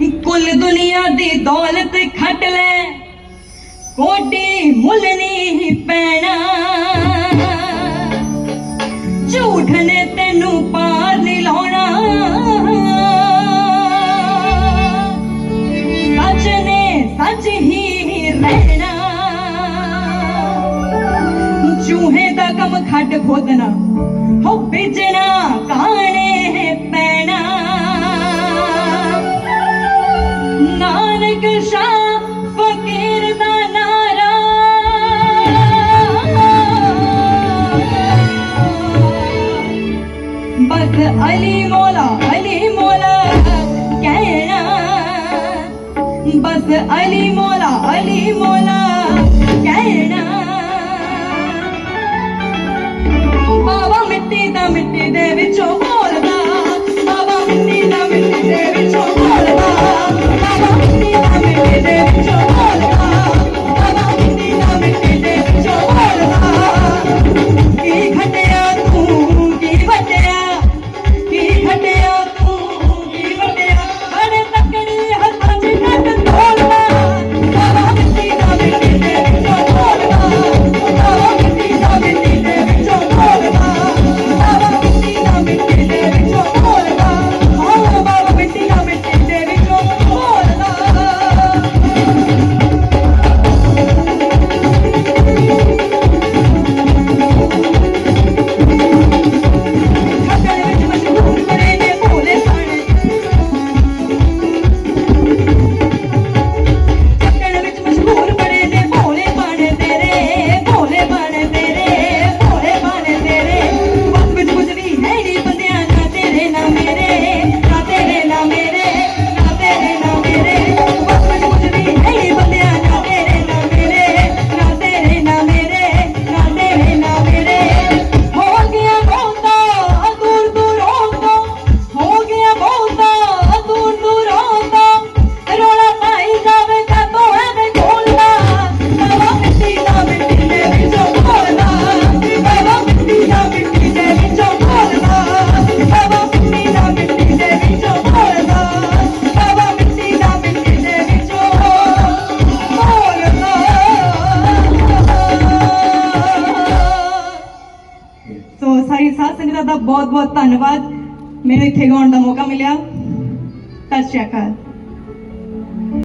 कुल दुनिया दी दौलत खट ले। कोटी मुल नहीं पैना झूठ ने तेन पार नहीं लाना सच ने सच ही रहना चूहे का कम खट खोदना, हो बेचना। अली मोला अली मोला कहना बस अली मोला अली मोला कहना बाबा मिट्टी दा मिट्टी दे विचों मोला ਦਾ ਬਹੁਤ ਬਹੁਤ ਧੰਨਵਾਦ। ਮੈਨੂੰ ਇੱਥੇ ਗਾਉਣ ਦਾ ਮੌਕਾ ਮਿਲਿਆ। ਸਤਿ ਸ਼੍ਰੀ ਅਕਾਲ।